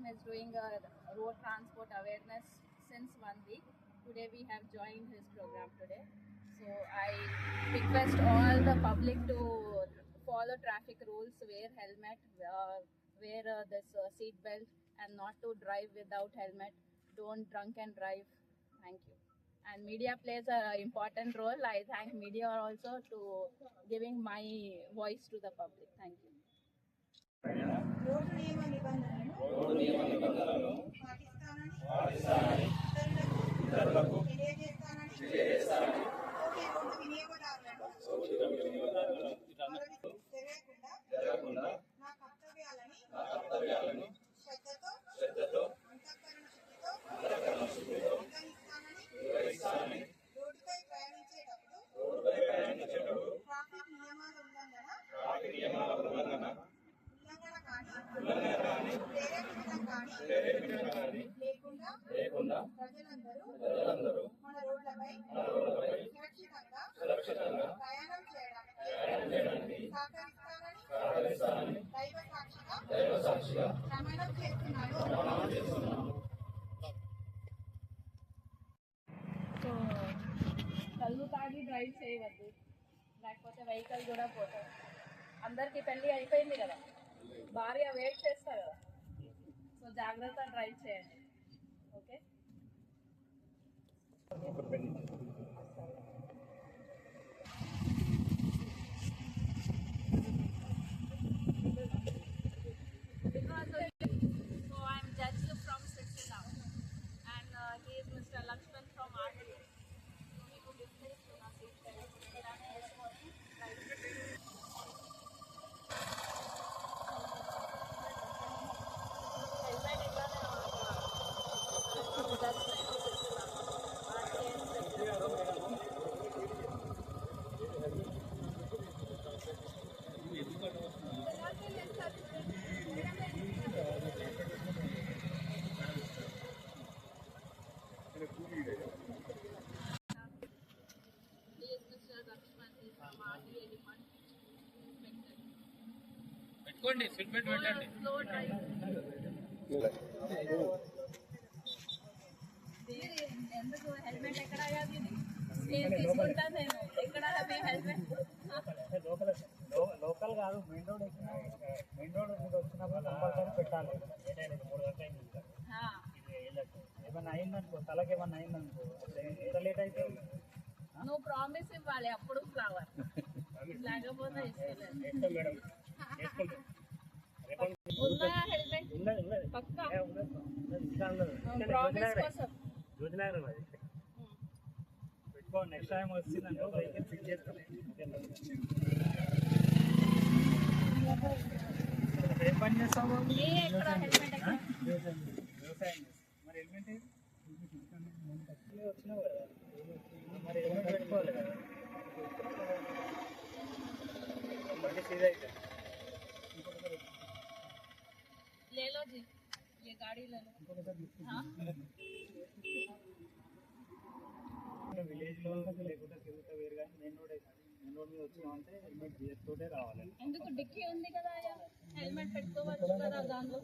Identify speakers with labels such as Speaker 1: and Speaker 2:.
Speaker 1: is doing a road transport awareness since one week. Today we have joined his program today. So I request all the public to follow traffic rules, wear helmet, uh, wear uh, this uh, seat belt, and not to drive without helmet. Don't drunk and drive. Thank you. And media plays an important role. I thank media also to giving my voice to the public. Thank you.
Speaker 2: Road నియమ నిబంధనలను పాటిస్తానని ఇతరులకు లేకుండా ప్రజలందరూ మన రోడ్లపై సురక్షితంగా ప్రయాణం చేయడానికి సహకరిస్తానని దైవ సాక్షిగా ప్రమాణం చేస్తున్నాను.
Speaker 1: సో కళ్ళు తాగి డ్రైవ్ చేయవద్దు. లేకపోతే వెహికల్ కూడా పోతాయి. అందరికీ పెళ్ళి అయిపోయింది కదా. భార్య వెయిట్ చేస్తారు కదా. సో జాగ్రత్త డ్రైవ్ చేయండి. ఓకే?
Speaker 3: పెట్టుకోండి సీట్ బెల్ట్ పెట్టండి.
Speaker 1: ఎందుకు హెల్మెట్ ఎక్కడ అయ్యాది నేను తీసుకుంటా నేను ఎక్కడ మీ హెల్మెట్
Speaker 4: లోకల్ కాదు మెయిన్ రోడ్ వచ్చిన మెయిన్ రోడ్ మీద వచ్చినప్పుడు కంపల్సరీ పెట్టాలి. ఏదైనా మూడు గంటల ఏమన్నా అయిందనుకో తలకి ఏమన్నా అయిందనుకో ఎంత లేట్ అయితే
Speaker 1: నువ్వు ప్రామిస్ ఇవ్వాలి అప్పుడు ఫ్లవర్ లేకపోతే ఇస్తలేదు.
Speaker 4: వేస్తాం మేడం జ్యోతినగర్ అది పెట్టుకోండి నెక్స్ట్ టైం వచ్చిందంటే వెహికల్ ఫిట్ చేస్తాను ఏం పని చేస్తావు వ్యవసాయం చేస్తాం. మరి హెల్మెట్ ఏది? నువ్వు వచ్చినావు కదా మరి హెల్మెట్ పెట్టుకోవాలి కదా. బండి సీదా అయితే విలేజ్లో లేకుంటే కింద వేరు కానీ మెయిన్ రోడ్ మెయిన్ రోడ్ మీద వచ్చినామంటే హెల్మెట్ బియర్ తోటే
Speaker 1: ఎందుకు డిక్కీ ఉంది కదా హెల్మెట్ పెట్టుకోవచ్చు కదా దానిలో